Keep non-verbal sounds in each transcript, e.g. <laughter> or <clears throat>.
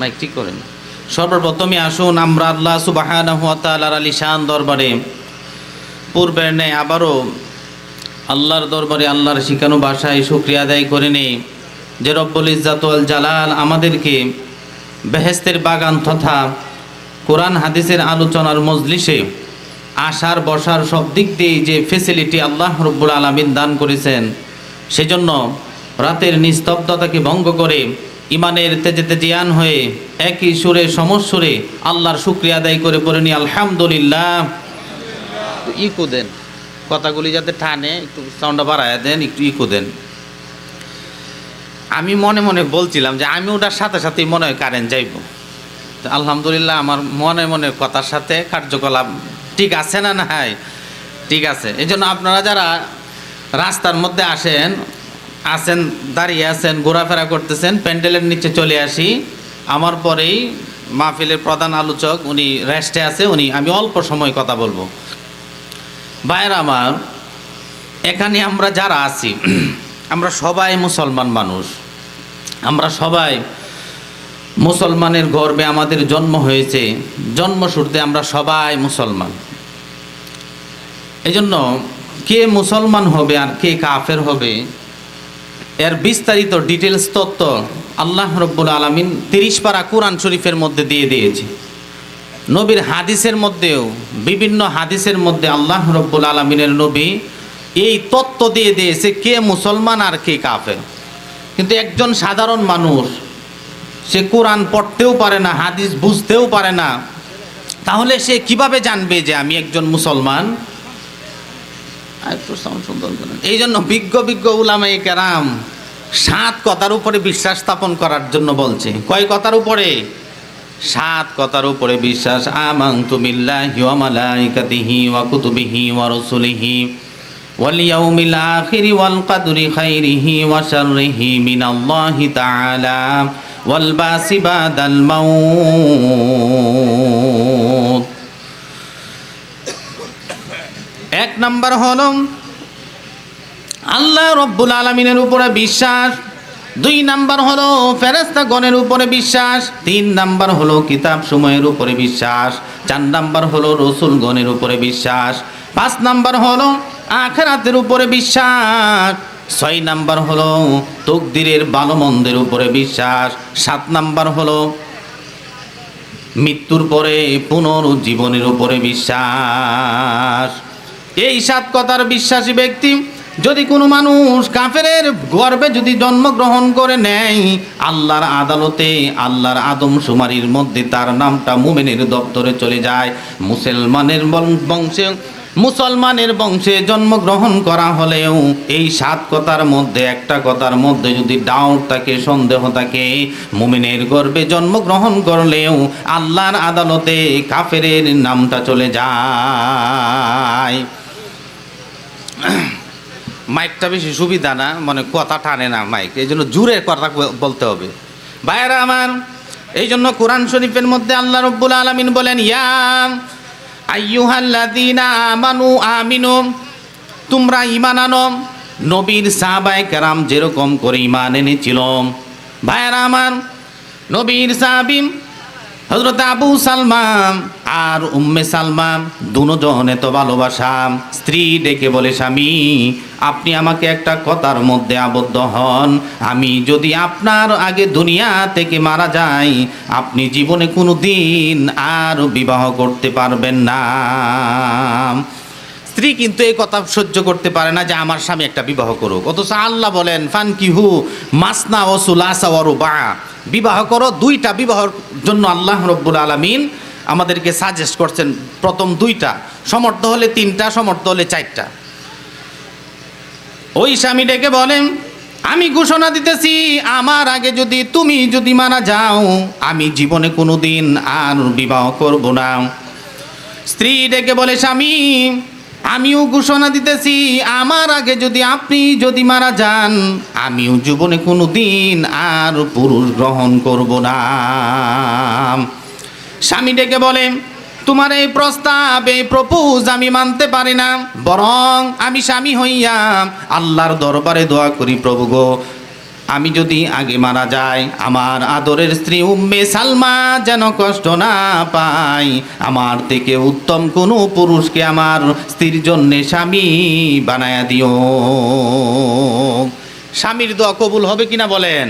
Mic ঠিক করেন। সর্বপ্রথমে আসুন আমরা আল্লাহ সুবাহানাহু ওয়া তাআলার আলিশান দরবারে। পূর্বের নেই আবারও আল্লাহর দরবারে আল্লাহর শিখানো ভাষায় শুক্রিয়া আদায় করে নেই। যে রব্বুল ইজ্জাতুল জালাল আমাদেরকে বেহেস্তের বাগান তথা কোরআন হাদিসের আলোচনার মজলিসে আসার বসার সব দিক দিয়ে যে ফেসিলিটি আল্লাহ রব্বুল আলমিন দান করেছেন, সেজন্য রাতের নিস্তব্ধতাকে ভঙ্গ করে ইমানের তেজে তেজিয়ান হয়ে একই সুরে সমস্বরে আল্লাহর শুক্রিয়া আদায় করে পড়ে নি, আলহামদুলিল্লাহ। ইকো দেন, কথাগুলি যাতে টানে, একটু সাউন্ডটা বাড়ায় দেন, একটু ইকো দেন। আমি মনে মনে বলছিলাম যে আমি ওটার সাথে সাথেই মনে হয় কারেন্ট যাইব। আলহামদুলিল্লাহ আমার মনে মনে কথার সাথে কার্যকলাপ ঠিক আছে না নাই? ঠিক আছে। এই জন্য আপনারা যারা রাস্তার মধ্যে আসেন আছেন, দাঁড়িয়ে আছেন, ঘোরাফেরা করতেছেন, প্যান্ডেলের নিচে চলে আসি। আমার পরেই মাহফিলের প্রধান আলোচক, উনি রেস্টে আছে, উনি, আমি অল্প সময় কথা বলব। ভাইয়ের আমার, এখানে আমরা যারা আছি, <clears throat> আমরা সবাই মুসলমান মানুষ। আমরা সবাই মুসলমানের গর্বে আমাদের জন্ম হয়েছে জন্মসূত্রে আমরা সবাই মুসলমান। এজন্য কে মুসলমান হবে আর কে কাফের হবে এর বিস্তারিত ডিটেলস তত্ত্ব আল্লাহ রব্বুল আলমিন তিরিশ পারা কোরআন শরীফের মধ্যে দিয়ে দিয়েছে। নবীর হাদিসের মধ্যেও, বিভিন্ন হাদিসের মধ্যে আল্লাহ রব্বুল আলমিনের নবী এই তত্ত্ব দিয়ে দিয়েছে, কে মুসলমান আর কে কাফের। কিন্তু একজন সাধারণ মানুষ, সে কোরআন পড়তেও পারে না, হাদিস বুঝতেও পারে না, তাহলে সে কীভাবে জানবে যে আমি একজন মুসলমান? একটু sound সুন্দর করেন। এই জন্য বিজ্ঞ বিজ্ঞ উলামাই কেরাম সাত কথার উপরে বিশ্বাস স্থাপন করার জন্য বলছে। কয় কথার উপরে? সাত কথার উপরে বিশ্বাস। আমাং তুমিল্লাহি ওয়া মালাইকাতিহি ওয়া কুতুবিহি ওয়া রাসূলিহি। ওয়াল ইয়াউমিল আখিরি ওয়াল কদরি খাইরিহি ওয়া শাররিহি মিনাল্লাহি তাআলা। ওয়াল বাসি বাদাল মাউত এক নাম্বার হলো, আল্লাহ রব্বুল আলমিনের উপরে বিশ্বাস। দুই নাম্বার হলো ফেরেস্তাগণের উপরে বিশ্বাস। তিন নাম্বার হলো কিতাব সময়ের উপরে বিশ্বাস। চার নাম্বার হলো, রসুলগণের উপরে বিশ্বাস। পাঁচ নাম্বার হলো, আখেরাতের উপরে বিশ্বাস। ছয় নাম্বার হলো, তকদিরের ভালো মন্দের উপরে বিশ্বাস। সাত নাম্বার হলো, মৃত্যুর পরে পুনরুজ্জীবনের উপরে বিশ্বাস। এই সাত কথার বিশ্বাসী ব্যক্তি যদি কোনো মানুষ কাফেরের গর্বে যদি জন্মগ্রহণ করে নেয়, আল্লাহর আদালতে আল্লাহর আদম সুমারির মধ্যে তার নামটা মুমেনের দপ্তরে চলে যায়। মুসলমানের বংশে মুসলমানের বংশে জন্মগ্রহণ করা হলেও এই সাত কথার মধ্যে, একটা কথার মধ্যে যদি ডাউট থাকে, সন্দেহ থাকে, মুমিনের গর্বে জন্মগ্রহণ করলেও আল্লাহর আদালতে কাফেরের নামটা চলে যায়। <clears throat> মাইকটা বেশি সুবিধা না মানে কথা টানে না মাইক, এই জন্য জুড়ে কথা বলতে হবে। ভাইয়েরা আমার, এই জন্য কোরআন শরীফের মধ্যে আল্লাহ রব্বুল আলমিন বলেন ইয়াম আইয়ুহাল্লাযীনা আমানু আমিনু, তোমরা ঈমান আনো, নবীর সাহাবায়ে কেরাম যেরকম করে ঈমান এনেছিল। ভাইয়েরা আমার, নবীর সাহাবী হজরত আবু সালমান আর উম্মে সালমান দুজন এত ভালোবাসা। স্ত্রী ডেকে বলে, স্বামী, আপনি আমাকে একটা কথার মধ্যে আবদ্ধ হন। আমি যদি আপনার আগে দুনিয়া থেকে মারা যাই, আপনি জীবনে কোনো দিন আর বিবাহ করতে পারবেন না। স্ত্রী কিন্তু এই কথা সহ্য করতে পারে না যে, আমার স্বামী একটা বিবাহ করুক। অথচ আল্লাহ বলেন ফান কিহু মাসনা ও সুলাসা ও রুবা বিবাহ করো, দুইটা বিবাহর জন্য আল্লাহ রব্বুল আলমিন আমাদেরকে সাজেস্ট করছেন, প্রথম দুইটা, সমর্থ হলে তিনটা, সমর্থ হলে চারটা। ওই স্বামী ডেকে বলেন, আমি ঘোষণা দিতেছি, আমার আগে যদি তুমি যদি মারা যাও, আমি জীবনে কোনো দিন আর বিবাহ করব না। স্ত্রী ডেকে বলে, স্বামী আমিও ঘোষণা দিতেছি, আমার আগে যদি আপনি যদি মারা যান, আমিও জীবনে কোনো দিন আর পুরুষ গ্রহণ করব না। স্বামী ডেকে বলে, তোমার এই প্রস্তাব, এই প্রপোজ আমি মানতে পারি না, বরং আমি স্বামী হইয়া আল্লাহর দরবারে দোয়া করি প্রভু গো আমি যদি আগে মারা যাই, আমার আদরের স্ত্রী উম্মে সালমা যেন কষ্ট না পায়। আমার থেকে উত্তম কোনো পুরুষকে আমার স্ত্রীর জন্যে স্বামী বানায়া দিও। স্বামীর দোয়া কবুল হবে কিনা বলেন?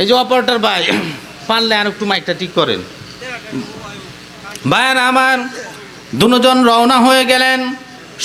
এই যে অপারেটর ভাই, পারলে আর একটু মাইকটা ঠিক করেন। ভাইয়ার আমার দুজন রওনা হয়ে গেলেন,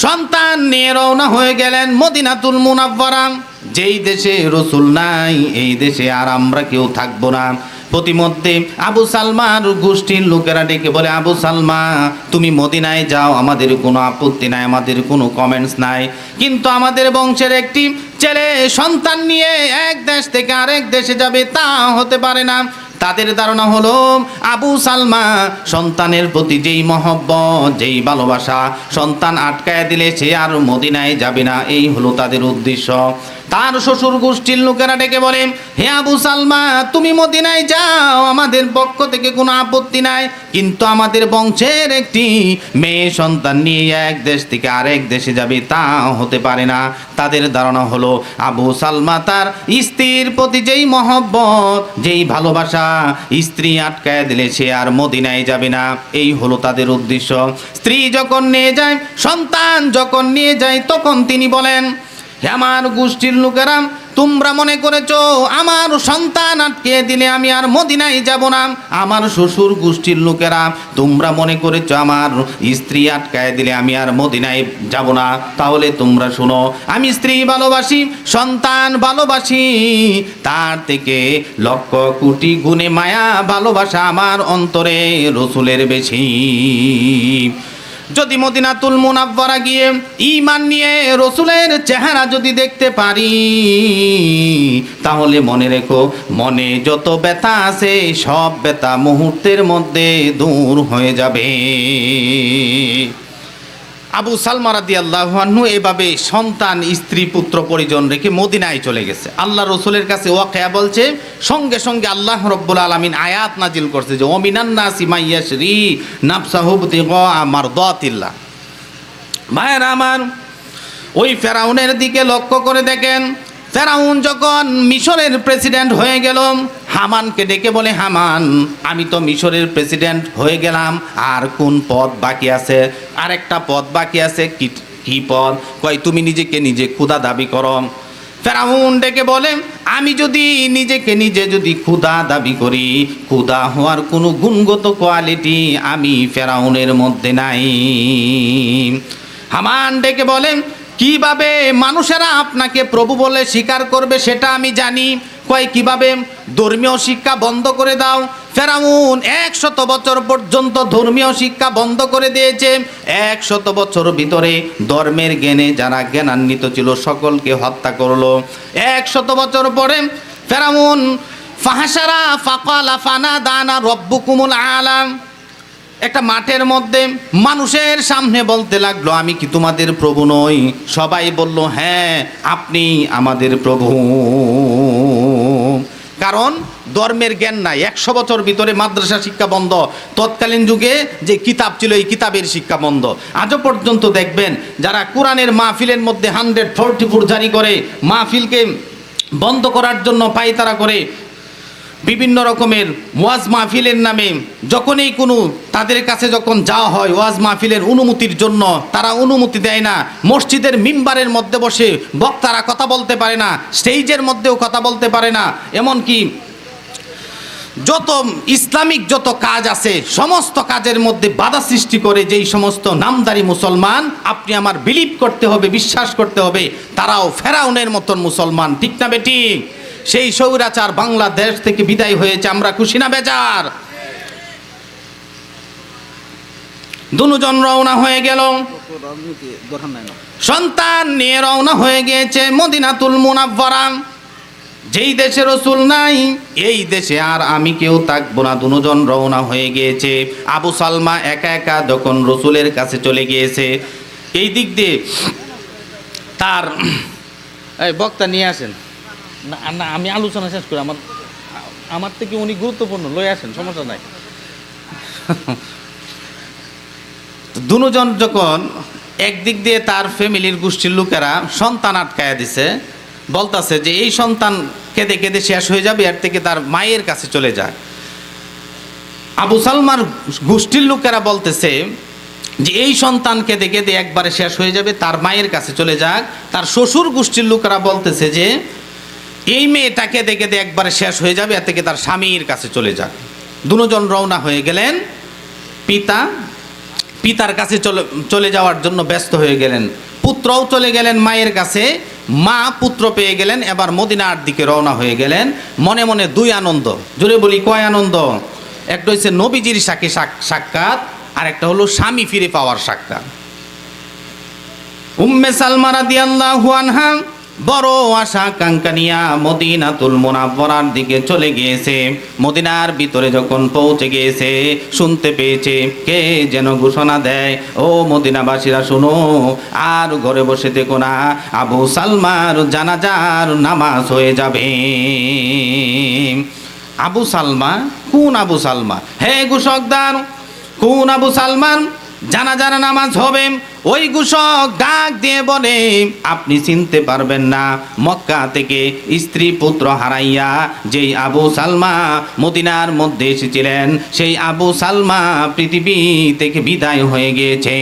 সন্তান নিয়ে রওনা হয়ে গেলেন মদিনাতুল মুনাব্বারাম যেই দেশে রসুল নাই, এই দেশে আর আমরা কেউ থাকব না। প্রতিমধ্যে আবু সালমার গোষ্ঠীর লোকেরা ডেকে বলে, আবু সালমা, তুমি মদিনায় যাও, আমাদের কোনো আপত্তি নাই, আমাদের কোনো কমেন্টস নাই। কিন্তু আমাদের বংশের একটি ছেলে সন্তান নিয়ে এক দেশ থেকে আরেক দেশে যাবে, তা হতে পারে না। তাদের ধারণা হলো, আবু সালমা, সন্তানের প্রতি যেই মহব্বত, যেই ভালোবাসা, সন্তান আটকায় দিলে সে আর মদিনায় যাবে না। এই হলো তাদের উদ্দেশ্য। তার শ্বশুর গোষ্ঠীর লোকেরা ডেকে বলে, হে আবু সালমা, তুমি মদিনায় যাও, আমাদের পক্ষ থেকে কোনো আপত্তি নাই। কিন্তু আমাদের বংশের একটি মেয়ে সন্তান নিয়ে এক দেশ থেকে আরেক দেশে যাবে, তা হতে পারে না। তাদের ধারণা হলো, আবু সালমা তার স্ত্রীর প্রতি যেই মহব্বত, যেই ভালোবাসা, স্ত্রী আটকায় দিলে সে আর মদিনায় যাবে না। এই হলো তাদের উদ্দেশ্য। স্ত্রী যখন নিয়ে যায়, সন্তান যখন নিয়ে যায়, তখন তিনি বলেন আমার গোষ্ঠীর লোকেরাম, তোমরা মনে করেছ আমার সন্তান আটকে দিলে আমি আর মদিনায় যাব না? আমার শ্বশুর গোষ্ঠীর লোকেরা তোমরা মনে করেছ আমার স্ত্রী আটকায় দিলে আমি আর মদিনায় যাব না? তাহলে তোমরা শোনো, আমি স্ত্রী ভালোবাসি, সন্তান ভালোবাসি, তার থেকে লক্ষ কোটি গুণে মায়া ভালোবাসা আমার অন্তরে রসুলের বেশি। যদি মদিনাতুল মুনাব্বারা গিয়ে ইমান নিয়ে রসুলের চেহারা যদি দেখতে পারি, তাহলে মনে রেখো, মনে যত ব্যথা আছে, সব ব্যথা মুহূর্তের মধ্যে দূর হয়ে যাবে। আবু সালমা রাদি আল্লাহানু এভাবে সন্তান, স্ত্রী, পুত্র, পরিজন রেখে মদিনায় চলে গেছে। আল্লাহ রসুলের কাছে ওয়াকেয়া বলছে, সঙ্গে সঙ্গে আল্লাহ রব্বুল আলমিন আয়াত নাজিল করছে যে অমিনান্না সিমাইয়াশরি নাফসাহুবতি গ আমার দিল্লা ভাইয়ের আমার, ওই ফেরাউনের দিকে লক্ষ্য করে দেখেন ফেরাউন যখন মিশরের প্রেসিডেন্ট হয়ে গেল, হামানকে ডেকে বলে, হামান, আমি তো মিশরের প্রেসিডেন্ট হয়ে গেলাম, আর কোন পদ বাকি আছে? আর একটা পদ বাকি আছে, কি কি পদ? কয়, তুমি নিজেকে নিজে ক্ষুদা দাবি করো। ফেরাউন ডেকে বলে, আমি যদি নিজেকে নিজে যদি ক্ষুদা দাবি করি ক্ষুদা হওয়ার কোনো গুণগত কোয়ালিটি আমি ফেরাউনের মধ্যে নাই। হামান ডেকে বলেন কীভাবে মানুষেরা আপনাকে প্রভু বলে স্বীকার করবে সেটা আমি জানি। কয়, কীভাবে? ধর্মীয় শিক্ষা বন্ধ করে দাও। ফেরাউন একশত বছর পর্যন্ত ধর্মীয় শিক্ষা বন্ধ করে দিয়েছে। একশত বছর ভিতরে ধর্মের জ্ঞানে যারা জ্ঞানান্বিত ছিল সকলকে হত্যা করল। একশত বছর পরে ফেরাউন ফাহাসারা ফাকালা ফানা দানা রব্বুকুমুল আলাম একটা মাঠের মধ্যে মানুষের সামনে বলতে লাগল, আমি কি তোমাদের প্রভু নই? সবাই বলল হ্যাঁ আপনি আমাদের প্রভু। কারণ ধর্মের জ্ঞান নাই। একশো বছর ভিতরে মাদ্রাসা শিক্ষা বন্ধ। তৎকালীন যুগে যে কিতাব ছিল, এই কিতাবের শিক্ষা বন্ধ। আজও পর্যন্ত দেখবেন, যারা কোরআনের মাহফিলের মধ্যে হান্ড্রেড ফোরটি ফোর জারি করে, মাহফিলকে বন্ধ করার জন্য পায়তারা করে বিভিন্ন রকমের ওয়াজ মাহফিলের নামে যখনই কোনো তাদের কাছে যখন যাওয়া হয় ওয়াজ মাহফিলের অনুমতির জন্য, তারা অনুমতি দেয় না। মসজিদের মিম্বারের মধ্যে বসে বক্তারা কথা বলতে পারে না, স্টেজের মধ্যেও কথা বলতে পারে না। এমনকি যত ইসলামিক যত কাজ আছে, সমস্ত কাজের মধ্যে বাধা সৃষ্টি করে যেই সমস্ত নামদারি মুসলমান, আপনি আমার বিলিভ করতে হবে, বিশ্বাস করতে হবে, তারাও ফেরাউনের মতন মুসলমান। ঠিক না বেটি সেই সৌরাচার বাংলাদেশ থেকে বিদায় হয়েছে, আমরা খুশি না বেজার? দুজন রওনা হয়ে গেল। সন্তান নিয়ে রওনা হয়ে গিয়েছে মদিনাতুল মুনাফারাম যেই দেশে রসুল নাই, এই দেশে আর আমি কেউ থাকব না। দুজন রওনা হয়ে গিয়েছে। আবু সালমা একা একা যখন রসুলের কাছে চলে গিয়েছে, এই দিক দিয়ে তার বক্তা নিয়ে আসেন। না না, আমি আলোচনা শেষ করি। আমার আমার থেকে উনি গুরুত্বপূর্ণ, লয়ে আসেন, সমস্যা নাই। দুজন যখন একদিক দিয়ে তার ফ্যামিলির গোষ্ঠীর লোকেরা সন্তান আটকায়া দিছে, বলতাছে যে এই সন্তান কেঁদে কেঁদে শেষ হয়ে যাবে, এর থেকে তার মায়ের কাছে চলে যাক আবু সালমার গোষ্ঠীর লোকেরা বলতেছে যে এই সন্তান কেঁদে কেঁদে একবারে শেষ হয়ে যাবে, তার মায়ের কাছে চলে যাক। তার শ্বশুর গোষ্ঠীর লোকেরা বলতেছে যে এই মেয়েটাকে দেখে কেঁদে একবারে শেষ হয়ে যাবে, এর থেকে তার স্বামীর কাছে চলে যাক। দুজন রওনা হয়ে গেলেন, পিতা, পিতার কাছে চলে চলে যাওয়ার জন্য ব্যস্ত হয়ে গেলেন। পুত্রও চলে গেলেন মায়ের কাছে, মা পুত্র পেয়ে গেলেন, এবার মদিনার দিকে রওনা হয়ে গেলেন। মনে মনে দুই আনন্দ, জোরে বলি কয় আনন্দ? একটা হচ্ছে নবীজির সাক্ষী সাক- সাক্ষাৎ আর একটা হলো স্বামী ফিরে পাওয়ার সাক্ষাৎ। উম্মে সালমা রাদিয়াল্লাহু আনহা বড় আশা কাঙ্কানিয়া মদিনাতুল মুনাফফরার দিকে চলে গিয়েছে। মদিনার ভিতরে যখন পৌঁছে গিয়েছে, শুনতে পেয়েছে, কে যেন ঘোষণা দেয়, ও মদিনাবাসীরা, শুনো, আর ঘরে বসে দেখো না, আবু সালমার জানাজার নামাজ হয়ে যাবে। আবু সালমা? কোন আবু সালমা? হে ঘোষকদার, কোন আবু সালমান? জানাজার নামাজ হবে। ওই ঘোষক ডাক দিয়ে বলে, আপনি চিনতে পারবেন না, মক্কা থেকে স্ত্রী পুত্র হারাইয়া যেই আবু সালমা মদিনার মধ্যে এসেছিলেন, সেই আবু সালমা পৃথিবী থেকে বিদায় হয়ে গিয়েছে।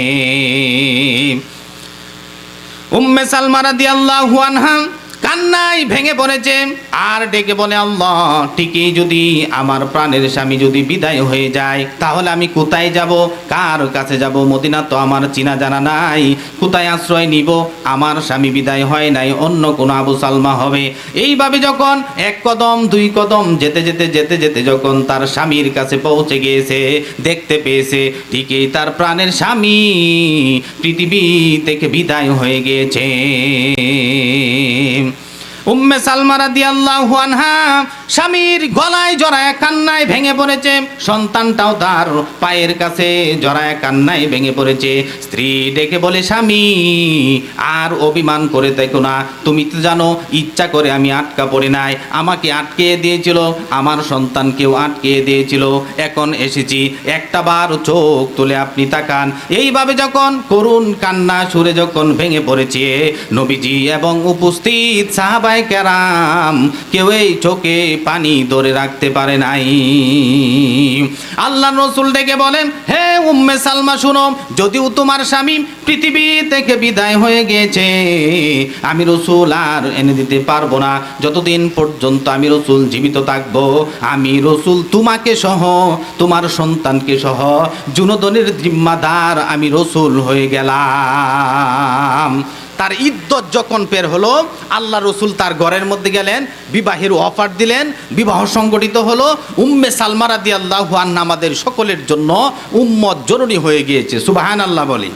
উম্মে সালমা রাদিয়াল্লাহু আনহা কান্নাই ভেঙে পড়েছে। আর ডেকে বলে, আল্লাহ, ঠিকই যদি আমার প্রাণের স্বামী যদি বিদায় হয়ে যায়, তাহলে আমি কোথায় যাব? কার কাছে যাব? মদিনা তো আমার চিনা জানা নাই। কোথায় আশ্রয় নিব? আমার স্বামী বিদায় হয় নাই, অন্য কোনো আবু সালমা হবে। এইভাবে যখন এক কদম, দুই কদম, যেতে যেতে যেতে যেতে যখন তার স্বামীর কাছে পৌঁছে গিয়েছে, দেখতে পেয়েছে, ঠিকই তার প্রাণের স্বামী পৃথিবী থেকে বিদায় হয়ে গিয়েছে। উম্মে সালমা রাদিয়াল্লাহু আনহা স্বামীর গলায় জড়ায় কান্নায় ভেঙে পড়েছে, সন্তানটাও তার পায়ের কাছে জড়ায় কান্নায় ভেঙে পড়েছে। স্ত্রী ডেকে বলে, স্বামী, আর অভিমান করে দেখো না। তুমি তো জানো, ইচ্ছা করে আমি আটকা পড়ে নাই। আমাকে আটকে দিয়েছিল, আমার সন্তানকেও আটকে দিয়েছিল। এখন এসেছি, একটা বার চোখ তুলে আপনি তাকান। এইভাবে যখন করুণ কান্না সুরে যখন ভেঙে পড়েছে, নবীজি এবং উপস্থিত সাহাবাই কেরাম। কেউ এই চোখে পানি ধরে রাখতে পারে নাই। আল্লাহ রসুল ডেকে বলেন, হে উম্মে সালমা, শুনো, যদিও তোমার স্বামী পৃথিবী থেকে বিদায় হয়ে গেছে আমি রসুল আর এনে দিতে পারব না। যতদিন পর্যন্ত আমি রসুল জীবিত থাকব, আমি রসুল তোমাকে সহ, তোমার সন্তানকে সহ জুনদনের জিম্মাদার আমি রসুল হয়ে গেলাম। তার ইদ্যত যখন পের হলো, আল্লাহ রসুল তার ঘরের মধ্যে গেলেন, বিবাহের অফার দিলেন, বিবাহ সংগঠিত হলো। উম্মে সালমারাদি আল্লাহ আমাদের সকলের জন্য উম্মত জরুরি হয়ে গিয়েছে। সুবাহান আল্লাহ বলি।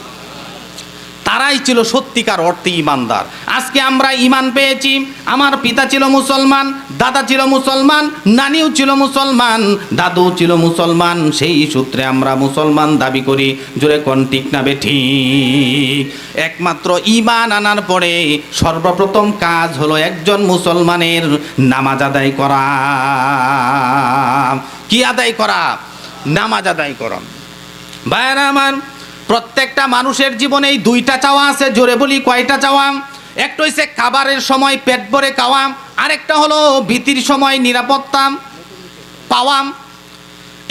তারাই ছিল সত্যিকার অর্থে ইমানদার। আজকে আমরা ইমান পেয়েছি, আমার পিতা ছিল মুসলমান, দাদা ছিল মুসলমান, নানিও ছিল মুসলমান, দাদু ছিল মুসলমান, সেই সূত্রে আমরা মুসলমান দাবি করি। জোরে কোন ঠিক না বে ঠিক? একমাত্র ইমান আনার পরে সর্বপ্রথম কাজ হলো একজন মুসলমানের নামাজ আদায় করা। কি আদায় করা? নামাজ আদায় করা। ভাইরা আমার প্রত্যেকটা মানুষের জীবনে দুইটা চাওয়া আছে, জোরে বলি কয়টা চাওয়া? একটা হচ্ছে খাবারের সময় পেট ভরে খাওয়া, আরেকটা হলো ভীতির সময় নিরাপত্তা পাওয়া।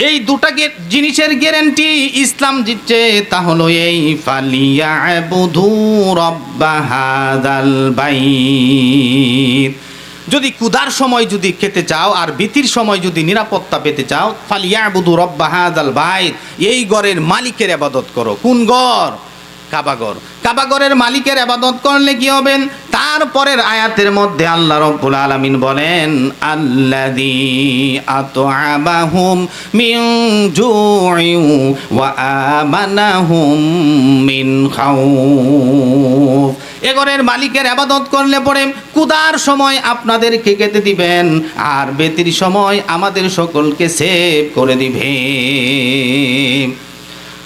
এই দুটা জিনিসের গ্যারেন্টি ইসলাম দিচ্ছে, তা হলো এই ফালিয়া বুধু রব্বাহাদাল বাইত। যদি কুদার সময় যদি খেতে চাও আর ভীতির সময় যদি নিরাপত্তা পেতে চাও ফালিয়া বুধু রব্বাহাদাল বাইত, এই ঘরের মালিকের আবাদত করো। কোন ঘর? কাবাগর কাবাগরের মালিকের আবাদত করলে কি হবেন তারপরের আয়াতের মধ্যে আল্লাহ রব্বুল আলামিন বলেন, আল্লাযী আত'আমাহুম মিন জু'ইন ওয়া আমানাহুম মিন খাউফ। এ ঘরের মালিকের আবাদত করলে পরে কুদার সময় আপনাদেরকে খেতে দিবেন, আর বেতির সময় আমাদের সকলকে সেভ করে দিবে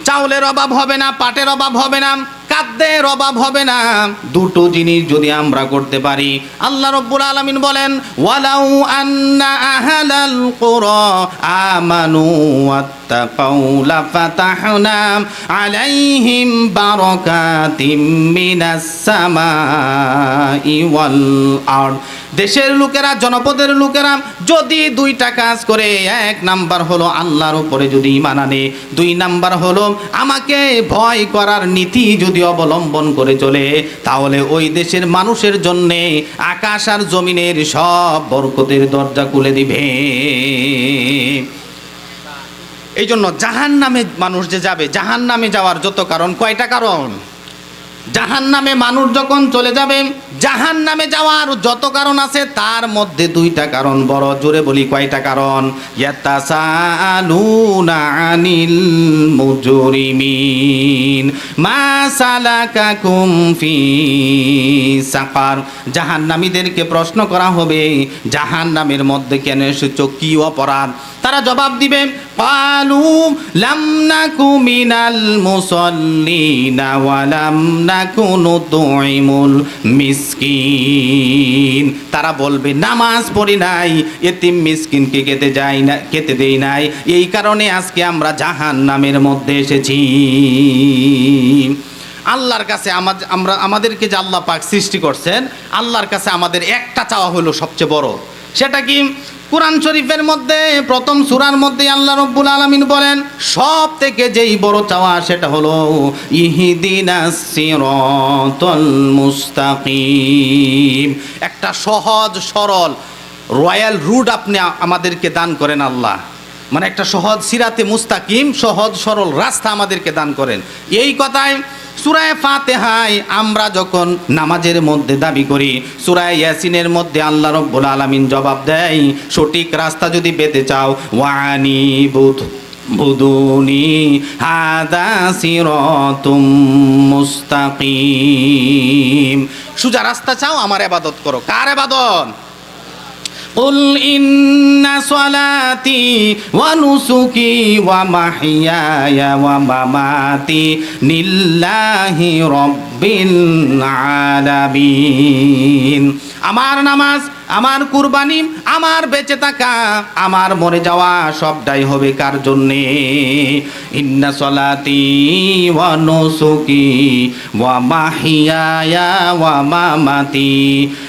চাউলের অভাব হবে না, পাটের অভাব হবে না খাদ্যের অভাব হবে না। দুটো জিনিস যদি আমরা করতে পারি, আল্লাহ রব্বুল আলমিন বলেন, ওয়ালাউ আন্না আহালাল কোর আমানু লাফাতাহনা আলাইহিম বারাকাতিম মিনাস সামাই ওয়াল আরদ। দেশের লোকেরা, জনপদের লোকেরা যদি দুইটা কাজ করে, এক নাম্বার হলো আল্লাহর উপরে যদি ইমান আনে, দুই নাম্বার হলো আমাকে ভয় করার নীতি যদি অবলম্বন করে চলে, তাহলে ওই দেশের মানুষের জন্যে আকাশ আর জমিনের সব বরকতের দরজা খুলে দিবে। এই জন্য জাহান নামে মানুষ যে যাবে জাহান নামে যাওয়ার যত কারণ, কয়টা কারণ? জাহান নামে মানুষ যখন চলে যাবে জাহান নামে যাওয়ার যত কারণ আছে, তার মধ্যে দুইটা কারণ, বড় জোরে বলি কয়টা কারণ? আনিল মুজরিমিন, মা সালাকাকুম প্রশ্ন করা হবে, জাহান্নামের মধ্যে কেন এসেছ? কি অপরাধ? তারা জবাব দিবে, পালু লাম নাকু মিনাল মুসল্লিনা ওয়া লাম নাকু মিসকিন। তারা বলবে, নামাজ পড়ি নাই, এতিম মিসকিনকে খেতে যাই না, খেতে দেই নাই। এই কারণে আজকে আমরা জাহান নামের মধ্যে এসেছি। আল্লাহর কাছে আমরা, আমাদেরকে যে আল্লাহ পাক সৃষ্টি করছেন, আল্লাহর কাছে আমাদের একটা চাওয়া হলো সবচেয়ে বড়। সেটা কি? কোরআন শরীফের মধ্যে, প্রথম সুরার মধ্যে আল্লাহ রব্বুল আলমিন বলেন সব থেকে যেই বড় চাওয়া সেটা হলো সিরাতাল মুস্তাকিম। একটা সহজ সরল, রয়্যাল রুট আপনি আমাদেরকে দান করেন আল্লাহ। মানে একটা সহজ সিরাতে মুস্তাকিম, সহজ সরল রাস্তা আমাদেরকে দান করেন। এই কথায় সুরায় ফাতেহায় আমরা যখন নামাজের মধ্যে দাবি করি, সুরায় ইয়াসিনের মধ্যে আল্লাহ রব্বুল আলামিন জবাব দেয়, সঠিক রাস্তা যদি পেতে চাও, ওয়ানি বুধ বুদুনি হাদা সিরাতুম মুস্তাকিম। সুজা রাস্তা চাও, আমার এবাদত করো। কার এবাদত? قل إن صلاتي ونسكي ومحياي ومماتي لله رب العالمين আমার নামাজ আমার কুরবানি আমার বেঁচে থাকা আমার মরে যাওয়া সবটাই হবে কার জন্যে ইন্না সলাতি ওয়া নুসুকি ওয়া মাহিয়ায়া ওয়া মামাতি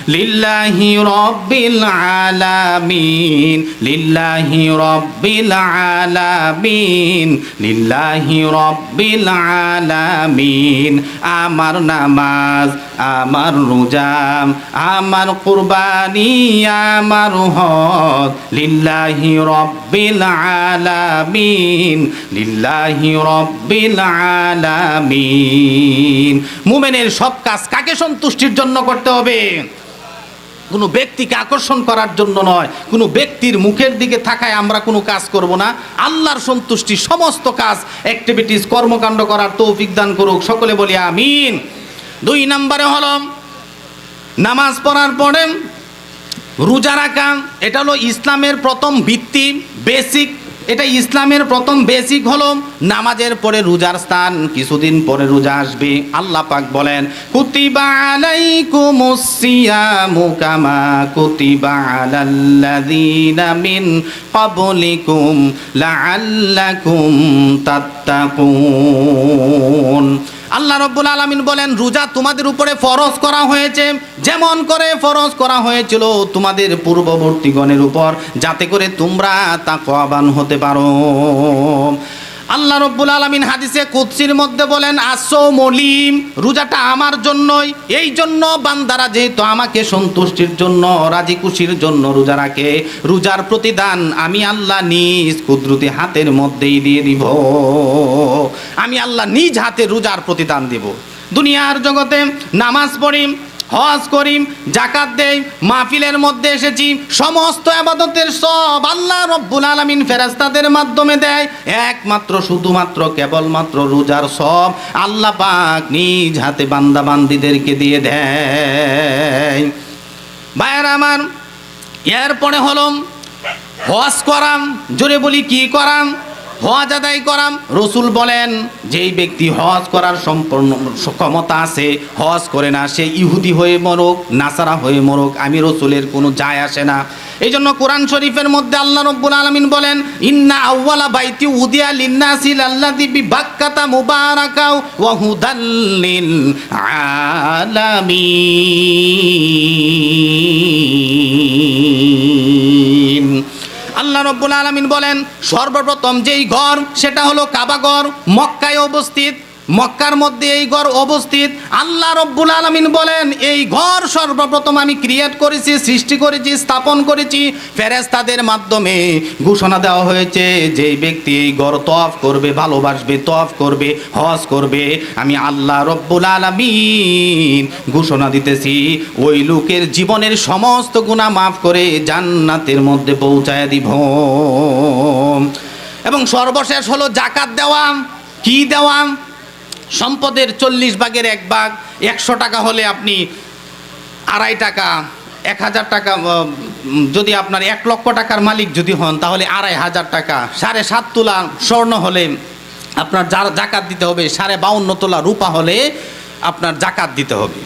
লিল্লাহি রব্বিল আলামিন, লিল্লাহি রব্বিল আলামিন, লিল্লাহি রব্বিল আলামিন। আমার নামাজ, আমার রোজাম আমার কুরবানি, আমার হক লিল্লাহি রব্বিল আলামিন, লিল্লাহি রব্বিল আলামিন। মুমেনের সব কাজ কাকে সন্তুষ্টির জন্য করতে হবে? কোনো ব্যক্তিকে আকর্ষণ করার জন্য নয়। কোনো ব্যক্তির মুখের দিকে থাকায় আমরা কোনো কাজ করব না। আল্লাহর সন্তুষ্টি সমস্ত কাজ অ্যাক্টিভিটিস কর্মকাণ্ড করার তৌফিক দান করুক। সকলে বলি আমিন। দুই নম্বরে হল, নামাজ পড়ার পরে রোজা রাখা, এটা হলো ইসলামের প্রথম ভিত্তি বেসিক এটা ইসলামের প্রথম বেসিক হলো, নামাজের পরে রোজার স্থান, কিছুদিন পরে রোজা আসবে। আল্লাহ পাক বলেন, কুতিবা কুতিবা আল্লাহ রব্বুল আলমিন বলেন, রোজা তোমাদের উপরে ফরজ করা হয়েছে। যেমন করে ফরজ করা হয়েছিল তোমাদের পূর্ববর্তীগণের উপর, যাতে করে তোমরা তা কবান হতে পারো। আল্লাহ রব্বুল আলামিন হাদিসে কুদসির মধ্যে বলেন আসো মলিম রোজাটা আমার জন্যই। এই জন্য বান্দারা যেহেতু আমাকে সন্তুষ্টির জন্য, রাজি খুশির জন্য রোজা রাখে, রোজার প্রতিদান আমি আল্লাহ নিজ কুদরতি হাতের মধ্যেই দিয়ে দিব। আমি আল্লাহ নিজ হাতে রোজার প্রতিদান দিব। দুনিয়ার জগতে নামাজ পড়ি হজ করি জাকাত দেই, মাহফিলের মধ্যে এসেছি। সমস্ত আবাদতের সব আল্লাহ রব্বুল আলামিন ফেরেশতাদের মাধ্যমে দেয়। একমাত্র, শুধুমাত্র, কেবলমাত্র রোজার সব আল্লাহ পাক নিজ হাতে বান্দা বান্দিদেরকে দিয়ে দেয়। ভাইয়ার আমার, এরপরে হলম হজ করাম, জোরে বলি কি করাম? হজ আদায় করাম। রসুল বলেন, যেই ব্যক্তি হজ করার সম্পূর্ণ ক্ষমতা আছে, হজ করে না, সে ইহুদি হয়ে মরুক, নাসারা হয়ে মরুক, আমি রসুলের কোনো যায় আসে না। এই জন্য কোরআন শরীফের মধ্যে আল্লাহ রব্বুল আলমিন বলেন, ইন্না আউ্বালা বাইতি উদিয়া লিন্নাসিল আল্লাহ দিবি বাক্কাতা মুবারাকাও ওয়া হুদাল্লিল আলামিন। আল্লাহ রব্বুল আলমিন বলেন সর্বপ্রথম যেই ঘর সেটা হলো কাবাগর মক্কায় অবস্থিত। মক্কার মধ্যে এই ঘর অবস্থিত। আল্লাহ রব্বুল আলমিন বলেন, এই ঘর সর্বপ্রথম আমি ক্রিয়েট করেছি, সৃষ্টি করেছি, স্থাপন করেছি। ফেরেস্তাদের মাধ্যমে ঘোষণা দেওয়া হয়েছে যে ব্যক্তি এই ঘর তফ করবে, ভালোবাসবে তফ করবে, হজ করবে, আমি আল্লাহ রব্বুল আলমিন ঘোষণা দিতেছি, ওই লোকের জীবনের সমস্ত গুণা মাফ করে জান্নাতের মধ্যে পৌঁছায় দিব। এবং সর্বশেষ হলো জাকাত দেওয়া। কি দেওয়া? সম্পদের চল্লিশ ভাগের এক ভাগ, একশো টাকা হলে আপনি আড়াই টাকা, এক হাজার টাকা যদি আপনার এক লক্ষ টাকার মালিক যদি হন, তাহলে আড়াই হাজার টাকা। সাড়ে সাত তোলা স্বর্ণ হলে আপনার যার জাকাত দিতে হবে, সাড়ে বাউন্ন তোলা রূপা হলে আপনার জাকাত দিতে হবে।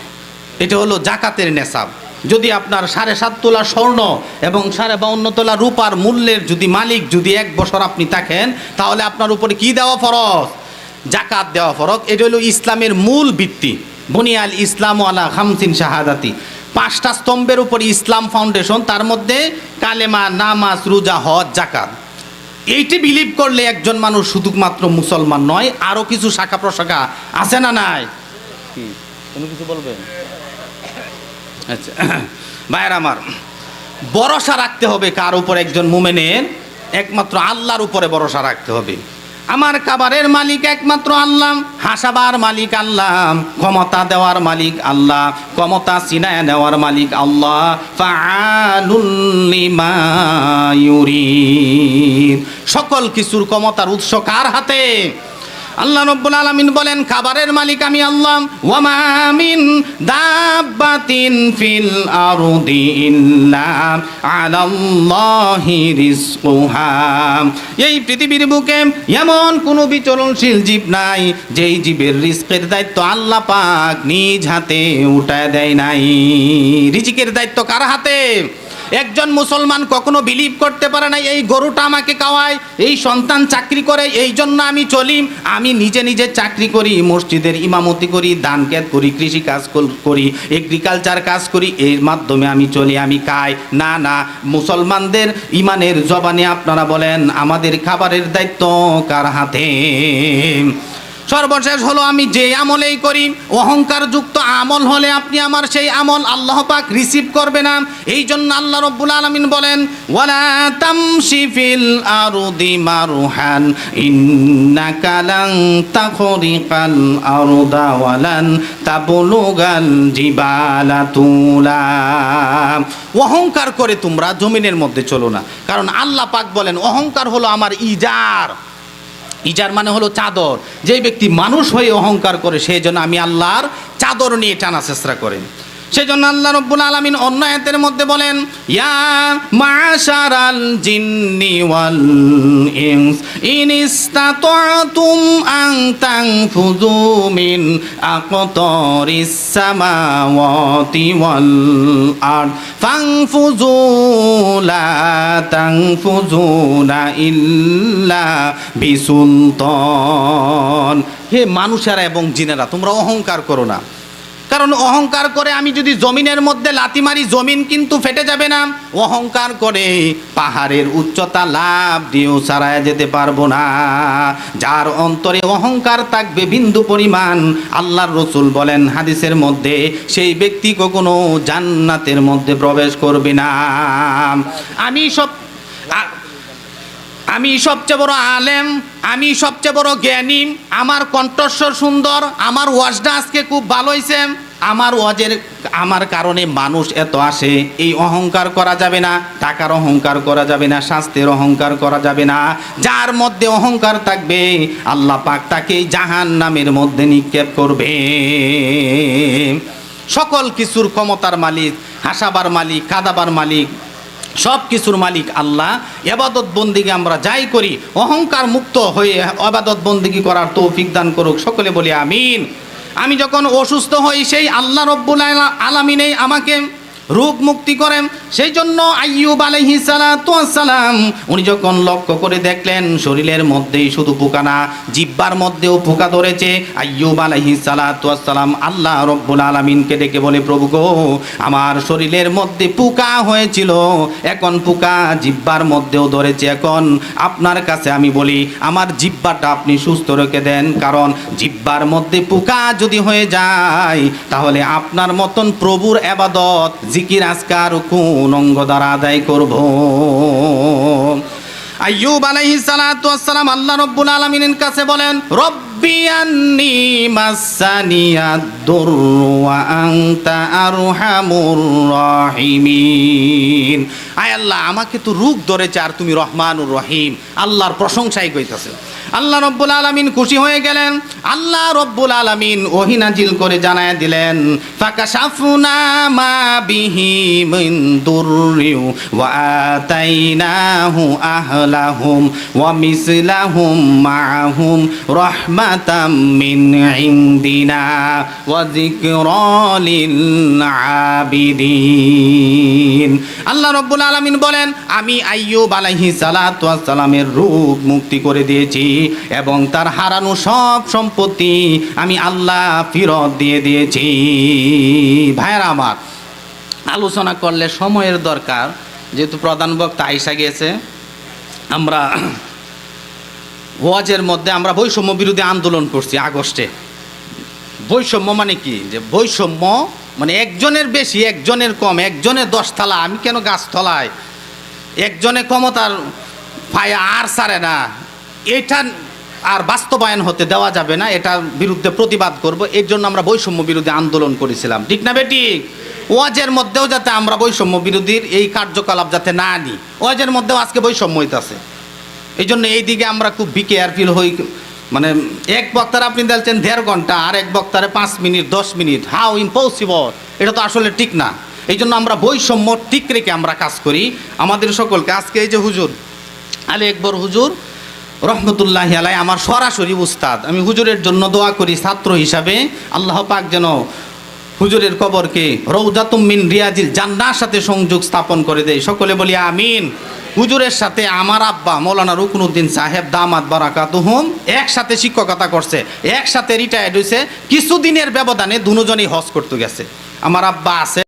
এটা হলো জাকাতের নেশাব। যদি আপনার সাড়ে সাত তোলা স্বর্ণ এবং সাড়ে বাউন্ন তোলা রূপার মূল্যের যদি মালিক যদি এক বছর আপনি থাকেন, তাহলে আপনার উপরে কি দেওয়া ফরজ? জাকাত দেওয়া ফরক। এটা হলো ইসলামের মূল ভিত্তি। বুনিয়াল ইসলাম আলা খামসিন শাহাদাতি। পাঁচটা স্তম্ভের উপর ইসলাম ফাউন্ডেশন তার মধ্যে কালেমা নামাজ রোজা হজ জাকাত। এইটি বিলিভ করলে একজন মানুষ শুধুমাত্র মুসলমান নয় আরও কিছু শাখা প্রশাখা আছে না নাই? কোনো কিছু বলবেন আচ্ছা ভাইয়ের আমার ভরসা রাখতে হবে কার উপর একজন মুমেনের? একমাত্র আল্লাহর উপরে ভরসা রাখতে হবে। আমার খাবারের মালিক একমাত্র আল্লাহ। হাসাবার মালিক আল্লাহ। ক্ষমতা দেওয়ার মালিক আল্লাহ। ক্ষমতা সিনায় দেওয়ার মালিক আল্লাহ। সকল কিছুর ক্ষমতার উৎস কার হাতে? আল্লাহ রব্বুল আলামিন বলেন, খাবারের মালিক আমি আল্লাহ। ওয়ামা মিন দাব্বাতিন ফিল আরদি ইল্লা আলাল্লাহি রিজকুহা এই পৃথিবীর বুকে এমন কোনো বিচরণশীল জীব নাই, যেই জীবের রিস্কের দায়িত্ব আল্লাহ পাক নিজ হাতে উঠায় দেয় নাই। রিজিকের দায়িত্ব কার হাতে? একজন মুসলমান কখনো বিলিভ করতে পারে না, এই গরুটা আমাকে খাওয়ায়, এই সন্তান চাকরি করে, এই জন্য আমি চলি আমি নিজে নিজে চাকরি করি, মসজিদের ইমামতি করি, দান ক্যাত করি, কৃষি কাজ করি এগ্রিকালচার কাজ করি, এর মাধ্যমে আমি চলি, আমি খাই। না না, মুসলমানদের ইমানের জবানে আপনারা বলেন, আমাদের খাবারের দায়িত্ব কার হাতে? সর্বশেষ হলো আমি যে আমলেই করি অহংকার যুক্ত আমল হলে আপনি আমার সেই আমল আল্লাহ পাক রিসিভ করবে না। এই জন্য আল্লাহ রব্বুল আলামিন বলেন, ওয়ালা আরদি ওয়ালান জিবালা তুলা। অহংকার করে তোমরা জমিনের মধ্যে চলো না। কারণ আল্লাহ পাক বলেন, অহংকার হলো আমার ইজার। ইজার মানে হলো চাদর। যে ব্যক্তি মানুষ হয়ে অহংকার করে সেই জন্য আমি আল্লাহর চাদর নিয়ে টানা চেষ্টা করেন সেই জন্য আল্লাহ রব্বুল আলমিন অন্য আয়াতের মধ্যে বলেন, ইয়া মাশারাল জিন্নি ওয়াল ইনস, ইন ইসতাতাতুম আন তানফুযু মিন আকতারিস সামাওয়াতি ওয়াল আরদ, ফানফুযু, লা তানফুযুনা ইল্লা বিসুলতান। হে মানুষেরা এবং জিনেরা, তোমরা অহংকার করো না। কারণ অহংকার করে আমি যদি জমিনের মধ্যে লাতি মারি, জমিন কিন্তু ফেটে যাবে না। অহংকার করে পাহাড়ের উচ্চতা লাভ দিয়েও সারায় যেতে পারব না। যার অন্তরে অহংকার থাকবে বিন্দু পরিমাণ, আল্লাহর রসুল বলেন হাদিসের মধ্যে, সেই ব্যক্তি কখনো জান্নাতের মধ্যে প্রবেশ করবে না। আমি সব আমি সবচেয়ে বড় আলেম, আমি সবচেয়ে বড় জ্ঞানী, আমার কণ্ঠস্বর সুন্দর, আমার ওয়াজটা আজকে খুব ভালো হয়েছে আমার ওয়াজের, আমার কারণে মানুষ এত আসে, এই অহংকার করা যাবে না, টাকার অহংকার করা যাবে না, স্বাস্থ্যের অহংকার করা যাবে না, যার মধ্যে অহংকার থাকবে, আল্লাহ পাক তাকে জাহান নামের মধ্যে নিক্ষেপ করবে। সকল কিছুর ক্ষমতার মালিক, হাসাবার মালিক, কাদাবার মালিক, সব কিছুর মালিক আল্লাহ। এবাদত বন্দিকে আমরা যাই করি, অহংকার মুক্ত হয়ে এবাদত বন্দিগি করার তৌফিক দান করুক, সকলে বলি আমিন। আমি যখন অসুস্থ হই সেই আল্লাহ রব্বুল আলা- আলামিনেই আমাকে রোগ মুক্তি করেন। সেই জন্য আইয়ুব আলাইহি সালাম উনি যখন লক্ষ্য করে দেখলেন, শরীরের মধ্যেই শুধু পোকা না, জিব্বার মধ্যেও পোকা ধরেছে। আইয়ুব আলাইহি সালাম আল্লাহ রব্বুল আলামিনকে ডেকে বলে, প্রভু গো, আমার শরীরের মধ্যে পোকা হয়েছিল। এখন পোকা জিব্বার মধ্যেও ধরেছে। এখন আপনার কাছে আমি বলি, আমার জিব্বাটা আপনি সুস্থ রেখে দেন। কারণ জিব্বার মধ্যে পোকা যদি হয়ে যায়, তাহলে আপনার মতন প্রভুর আবাদত জিকির আজকার কোন অঙ্গ দ্বারা আদায় করব? আইয়ুব আলাইহিস সালাতু ওয়াসসালাম আল্লাহ রাব্বুল আলামিনের কাছে বলেন, রব্বি আন্নি মাসানিয়াদ দুররু ওয়া আনতা আরহামুর রাহিমিন। আয় আল্লাহ, আমাকে তো রূপ ধরেছে আর তুমি রহমানুর রহিম। আল্লাহর প্রশংসাই কইতাছে। আল্লাহ রব্বুল আলামিন খুশি হয়ে গেলেন। আল্লাহ রব্বুল আলামিন ওহিনাজিল করে জানায় দিলেন, ফাকাশাফনা মা বিহি মিন দুররিউ ওয়া আতাইনাহু আহলাহুম ওয়া মিসলাহুম মাআহুম রাহমাতাম মিন ইনদিনা ওয়া যিকরা আবিদিন। আল্লাহ রব্বুল আলামিন বলেন, আমি আইয়ুব আলাইহিস সালাতু ওয়াস সালামের রূপ মুক্তি করে দিয়েছি। এবং তার হারানো সব সম্পত্তি আমি আল্লাহ ফিরত দিয়ে দিয়েছি। ভাইয়েরা আমার, আলোচনা করলে সময়ের দরকার। যেহেতু প্রধান বক্তা আইসা গিয়েছে, আমরা ওয়াজের মধ্যে আমরা বৈষম্য বিরোধী আন্দোলন করছি আগস্টে। বৈষম্য মানে কি? যে বৈষম্য মানে একজনের বেশি, একজনের কম একজনের দশতলা আমি কেন গাছতলায় একজনে ক্ষমতার পায়ে আর সারে না। এটা আর বাস্তবায়ন হতে দেওয়া যাবে না, এটার বিরুদ্ধে প্রতিবাদ করব। এর জন্য আমরা বৈষম্য বিরোধী আন্দোলন করেছিলাম। ঠিক না বেটি? ওয়াজের মধ্যেও যাতে আমরা বৈষম্য বিরোধীর এই কার্যকলাপ যাতে না নিই ওয়াজের মধ্যেও আজকে বৈষম্য হইতাছে। এই জন্য এই দিকে আমরা খুব বি কেয়ারফুল হই মানে এক বক্তার আপনি দেখছেন দেড় ঘণ্টা, আর এক বক্তারে পাঁচ মিনিট, দশ মিনিট, হাউ ইম্পসিবল এটা তো আসলে ঠিক না। এই জন্য আমরা বৈষম্য ঠিক রেখে আমরা কাজ করি। আমাদের সকলকে, আজকে এই যে হুজুর, আলী একবর হুজুর রহমতুল্লাহ আলাই আমার সরাসরি উস্তাদ। আমি হুজুরের জন্য দোয়া করি ছাত্র হিসাবে। আল্লাহ পাক যেন হুজুরের কবরকে রৌজাতুম মিন রিয়াজিল জান্নার সাথে সংযোগ স্থাপন করে দেয়। সকলে বলি আমিন। হুজুরের সাথে আমার আব্বা মৌলানা রুকনুদ্দিন সাহেব দামাত বারাকাতুহুম একসাথে শিক্ষকতা করছে, একসাথে রিটায়ার্ড হয়েছে কিছুদিনের ব্যবধানে দুজনেই হজ করতে গেছে। আমার আব্বা আছে।